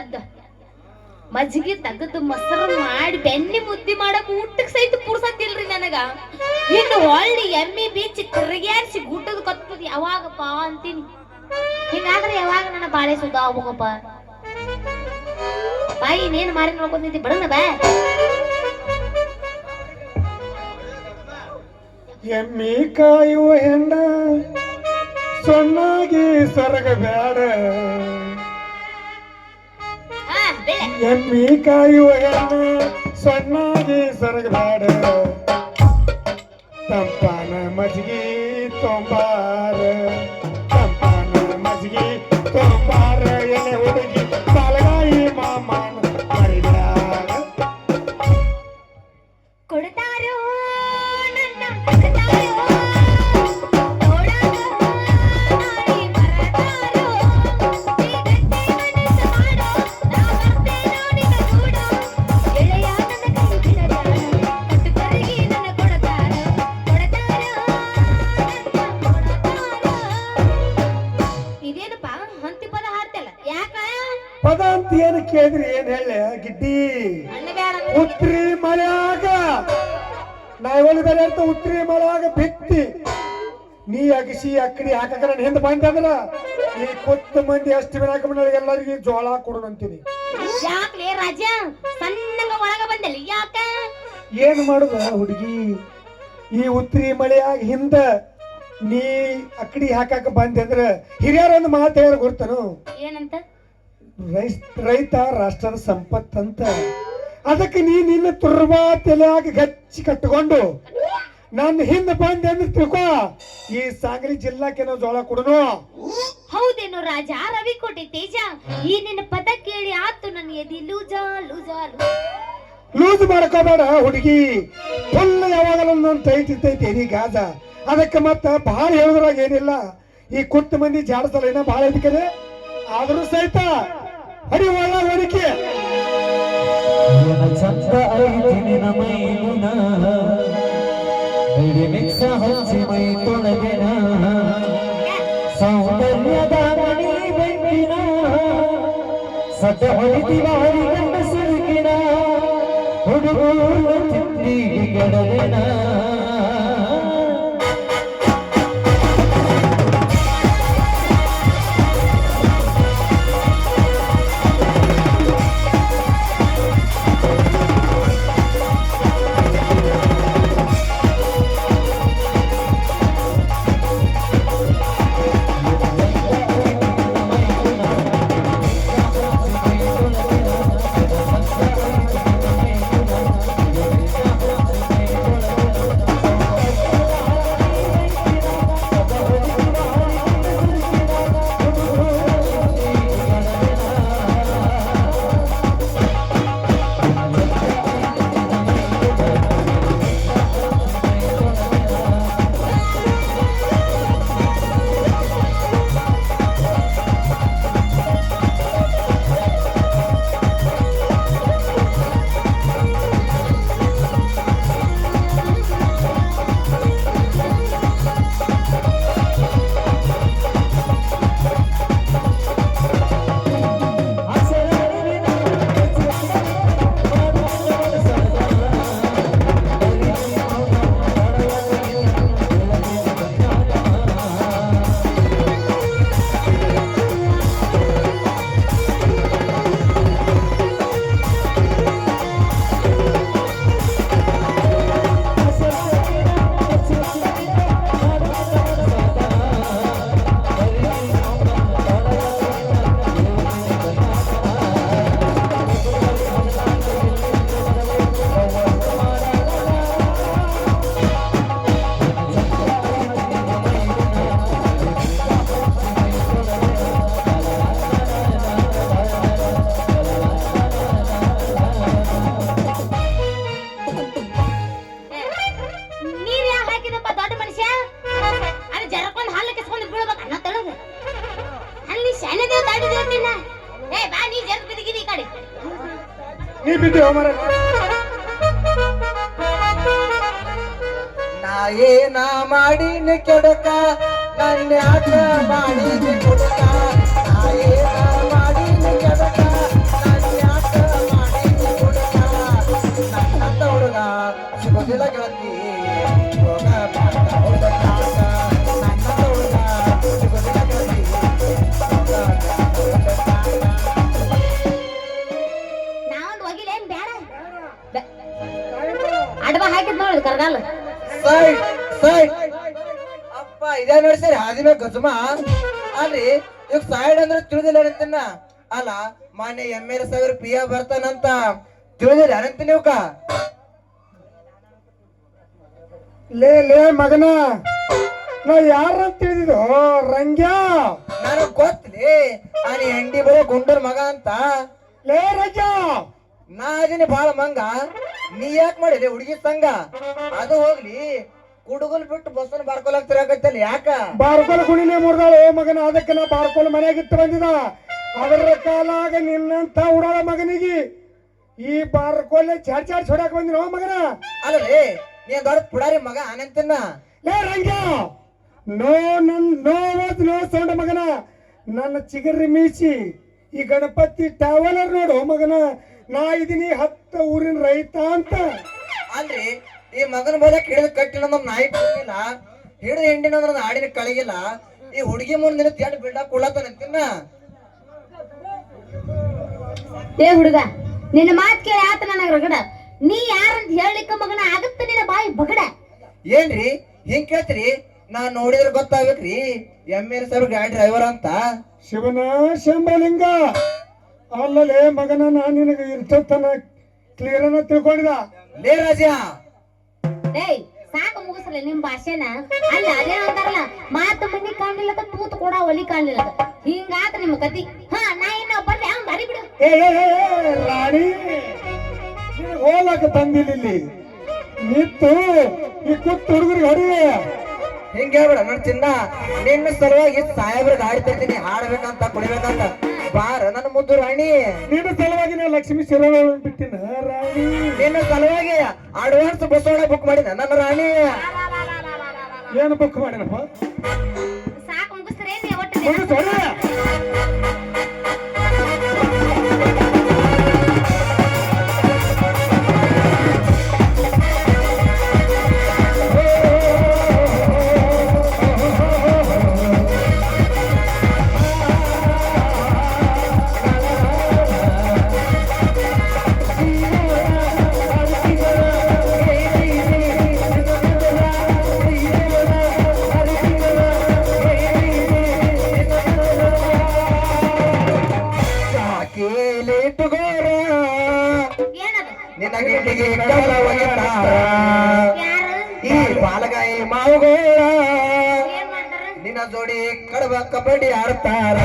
ಎದ್ದ ಮಜ್ಜಿಗೆ ತಗದು ಮೊಸರು ಮಾಡಿ ಬೆನ್ನಿ ಮುದ್ದಿ ಮಾಡಕ್ ಊಟಕ್ಕೆ ಸಹಿತ ಪುರ್ಸತ್ತಿಲ್ರಿ ನನಗ. ಇನ್ನು ಹೊಳ್ಳಿ ಎಮ್ಮಿ ಬೀಚ್ ಕರಿಗ್ಯಾರ್ಸಿ ಗುಡ್ಡದ ಕತ್ತದ ಯಾವಾಗಪ್ಪ ಅಂತೀನಿ. ಹಿಂಗಾದ್ರೆ ಯಾವಾಗ ನನ್ನ ಬಾಳೆ ಸುದ್ದ ಹೋಗಪ್ಪ ಬಾಯಿ ಇನ್ನೇನು ಮಾರಿ ನೋಡ್ಕೊಂಡಿದ್ದಿ ಬಡನ ಬಾ. ಎಮ್ಮಿ ಕಾಯುವ ಹೆಣ್ಣ ಸೊನ್ನಾಗಿ ಸರಗ ಬೆಳೆ ಎಮ್ಮಿ ಕಾಯುವ ಹೆಣ್ಣ ಸೊನ್ನಾಗಿ ಸೊರಗ ಬ್ಯಾಡ ತಂಪಾನ ಮಜ್ಗಿ ತೊಂಬಾರ. ತಂಪಾನ ಮಜ್ಗಿ ತೊಂಬಾರ. ಎಲೆ ಹುಡುಗಿ ಸಾಲಗಾಯಿ ಮಾಮಾನ ಮರಿದಾರ ಕೊಡ್ತಾರೋ ಏನು ಕೇಳಿದ್ರಿ? ಏನ್ ಹೇಳ ಗಿಡ್ಡಿ. ಉತ್ರಿ ಮಳೆಯಾಗ. ನಾ ಬೇರೆ ಅಂತ ಉತ್ರಿ ಮಳೆಯಾಗ ಬಿತ್ತಿ. ನೀ ಅಗಸಿ ಅಕ್ಕಡಿ ಹಾಕಕ ನಾನು ಹಿಂದೆ ಬಂದದ್ರ ಈ ಕೊತ್ತ ಮಂದಿ ಅಷ್ಟು ಬಿನಾಕ ಎಲ್ಲರಿಗೂ ಜೋಳ ಕೊಡು ಅಂತೀನಿ. ಯಾಕ್ಲೇ ರಾಜ? ಸಣ್ಣಂಗ ಒಳಗ ಬಂದಲ್ಲ ಯಾಕ? ಏನ್ ಮಾಡುದ ಹುಡುಗಿ? ಈ ಉತ್ರಿ ಮಳೆಯಾಗ ಹಿಂದ ನೀ ಅಕ್ಕಡಿ ಹಾಕಾಕ ಬಂದೆ ಹಿರಿಯರ ಒಂದು ಮಾತು ಹೇಳ ಗುರ್ತನು. ಏನಂತ? ರೈಸ್ ರೈತ ರಾಷ್ಟ್ರದ ಸಂಪತ್ತಂತ ಅದಕ್ಕೆ ನೀ ನಿನ್ನ ತುರ್ಬಾ ತಲೆಯಾಗಿ ಗಚ್ಚಿ ಕಟ್ಟಿಕೊಂಡು ನನ್ನ ಹಿಂದ ಬಂದೆ ಅಂದ್ರೆ ತಿಳ್ಕೋ. ಈ ಸಾಂಗ್ಲಿ ಜಿಲ್ಲಾಕ್ಕೆ ನಾವು ಜೋಳ ಕೊಡನು. ಹೌದೇನು ರಾಜ ರವಿಕೋಟೆ ತೇಜ ಈ ನಿನ್ನ ಪದ ಕೇಳಿ ಆತು ನನ್ನ ಎದಿ. ಲೂಜ ಲೂಜ ಲೂಜ್. ಲೂಸ್ ಮಾಡ್ಕೋಬೇಡ ಹುಡುಗಿ. ಫುಲ್ ಯಾವಾಗಲೂ ಟೈಟ್ ಇರ್ತೈತಿ ಎದಿ ಗಾಜ. ಅದಕ್ಕೆ ಮತ್ತ ಬಹಳ ಹೇಳುದ್ರಾಗ ಏನಿಲ್ಲ. ಈ ಕುತ್ತು ಮಂದಿ ಜಾಡಸಲ್ಲ ಏನ ಬಹಳ ಇದಕ್ಕೆ ಆದ್ರೂ ಸಹಿತ ಹರಿ ಒಳ್ಳ ಹೊಡಿಕೆ ಚಂದ ಐತಿ ನಿನ ಮೈಗುಣ ಬಿಡಿ ಮಿಕ್ಸ ಹಚ್ಚಿ ಮೈ ತೊಳೆದಿನ. ಸೌಂದರ್ಯದ ಮಣಿ ಬೆಂಕಿನ. ಸದ ಹೊಡಿತಿವಾರಿ ಗಂಡ ಸಿಲುಕಿನ. ಹುಡುಗೂರು ಚಿತ್ರಿಗೆ ಗೆಡದಿನ ನೀ ಬಿದ್ದು ಹೋಮರ ನಾ ಏನ ಮಾಡಿನ ಕೆಡಕ ನನ್ನ ಮಾಡಿ ಮಾಡಿದ ಕುಡಕ ಸೈಡ್ ಸೈಡ್ ಅಪ್ಪ ಇದೇ ನೋಡಿ ಸರಿ ಹಾದಿನ ಗಜಮ. ಅಲ್ರಿ ಈಗ ಸೈಡ್ ಅಂದ್ರೆ ತಿಳಿದಿಲ್ಲ ಅಂತೀನ ಅಲ್ಲ ಮಾನ್ಯ ಎಂ ಎಲ್ ಸಾವಿರ ಪಿ ಎ ಬರ್ತಾನಂತ. ತಿಳಿದಿಲ್ಲ ಅಂತೀನಿ ಇವ್ಕ. ಲೇ ಲೇ ಮಗನ. ನಾ ಯಾರ ತಿಳಿದಿದ್ದು? ರಂಗ್ಯ. ನನಗ್ ಗೊತ್ತಲಿ ಅಲ್ಲಿ ಹೆಂಡಿ ಬರೋ ಗುಂಡರ್ ಮಗ ಅಂತ. ಲೇ ರಜಾ ನಾ ಅದೀನಿ ಬಾಳ ಮಂಗ. ನೀ ಯಾಕೆ ಮಾಡಿದೆ ಹುಡುಗಿ ಸಂಘ? ಅದು ಹೋಗ್ಲಿ. ಕುಡುಗಲ್ ಬಿಟ್ಟು ಬಸ್ಸನ್ನ ಬರ್ಕೊಲಾಗ್ತಿರಾಕತ್ತಲ್ಲ ಯಾಕ? ಬಾರ್ಕೋಲ್ ಗುಣಿನೇ ಮುರಿದಾಳು. ಮಗನ ಅದಕ್ಕೆ ನಾ ಬಾರ್ಕೋಲ್ ಮನೆಯಾಗಿತ್ತು ಬಂದಿದ ಅದರ ಕಾಲಾಗ ನಿನ್ನಂತ ಉಡಾಳ ಮಗನಿಗೆ ಈ ಬಾರ್ಕೋಲ್ ಚಾಡ್ ಚಾಡ್ ಹೊಡಕ್ ಬಂದಿನ ಮಗನ? ಅಲ್ಲೇ ನೀ ದೊಡ್ಡ ಪುಡಾರಿ ಮಗ ಆನಂತನ ಲೇ ರಂಗ! ನೋ ನನ್ ನೋ ವಾಸ್ ನೋ ಸೌಂಡ್ ಮಗನ. ನನ್ನ ಚಿಗರಿ ಮೀಸಿ ಈ ಗಣಪತಿ ಟಾವಲರ್ ನೋಡು ಮಗನ. ನಾ ಇದೀನಿ ಹತ್ತ ಊರಿನ ರೈತ ಅಂತ. ಅಲ್ರಿ ಈ ಮಗನ ಬಲ ಹಿಡಿದ ಕಟ್ಟಿಲ್ಲ ನಮ್ ನಾಯಿ ಕೊಡ್ಲಿಲ್ಲ ಹಿಡಿದ ಹೆಂಡಿನ ಆಡಿನ ಕಳಗಿಲ್ಲ ಈ ಹುಡುಗಿ ಮುಂದೆ ನಿನ್ನ ತೆಡ್ ಬಿಡ ಕೊಡತಾನಂತಿನ ಏ ಹುಡುಗ ನಿನ್ನ ಮಾತ್ ಕೇಳಿ ಆತ ನನಗ ರಗಡ. ನೀ ಯಾರಂತ ಹೇಳಿಕ ಮಗನ ಆಗತ್ತ ನಿನ್ನ ಬಾಯಿ ಬಗಡ. ಏನ್ರಿ ಹಿಂಗ್ ಕೇಳ್ತೀರಿ? ನಾ ನೋಡಿದ್ರೆ ಗೊತ್ತಾಗಬೇಕ್ರಿ. ಎಂ ಎಲ್ ಸರ್ ಗಾಡಿ ಡ್ರೈವರ್ ಅಂತ. ಶಿವನ ಶಂಭಲಿಂಗ. ಅಲ್ಲಲೇ ಮಗನ ನಾನು ನಿನಗೆ ಇರ್ತತನ ಕ್ಲಿಯರ್ ಅನ್ನ ತಿಳ್ಕೊಂಡಿದ? ಲೇ ರಾಜ. ಏಯ್ ಸಾಕು ಮುಗಿಸ್ರಲ್ಲ ನಿಮ್ ಭಾಷೆನ. ಅಲ್ಲ ಅದೇ ಅಂತಾರಲ್ಲ ಮಾತು ಮನಿ ಕಾಣಲಿಲ್ಲ ತೂತು ಕೂಡ ಒಲಿ ಕಾಣಲಿಲ್ಲ ಹಿಂಗಾತ ನಿಮ್ ಕತಿ ಹಾ ನಾ ಇನ್ನ ಬರ್ಲಿ ಅವ್ನ್ ಬರಿ ಬಿಡು. ಏ ಏ, ಏ, ಏ, ರಾಣಿ ಹೋಲಕ ತಂದಿಲ್ಲ ಇಲ್ಲಿ. ನಿತ್ತು ಈ ಕುತ್ತು ಹುಡುಗರಿಗೆ ಹೊಡಿ ಹಿಂಗ್ ಹೇಳ್ಬೇಡ ನನ್ ಚಿನ್ನ. ನಿನ್ನ ಸಲುವಾಗಿ ಸಾಹೇಬ್ರ ಗಾಡಿ ತರ್ತೀನಿ ಹಾಡ್ಬೇಕಂತ ಕುಡಿಬೇಕಂತ ಬಾರ ನನ್ನ ಮುದ್ದು ರಾಣಿ. ನಿನ್ನ ಸಲುವಾಗಿ ನಾ ಲಕ್ಷ್ಮೀ ಶಿರೋಳ ಬಿಟ್ಟಿನ ರಾಣಿ. ನಿನ್ನ ಸಲುವಾಗಿ ಅಡ್ವಾನ್ಸ್ ಬಸ್ ಬುಕ್ ಮಾಡಿದ ನನ್ನ ರಾಣಿ. ಏನು ಬುಕ್ ಮಾಡಿನಪ್ಪ? ಸಾಕು ಮುಗಿಸ್ರೇನ್ ಕೇಳಿ ಇಟ್ಟುಗೋರ ಈ ಪಾಲಗಾಯಿ ಮಾವುಗೋರ. ನಿನ್ನ ಜೋಡಿ ಕಡಬ ಕಬಡ್ಡಿ ಆಡ್ತಾರ.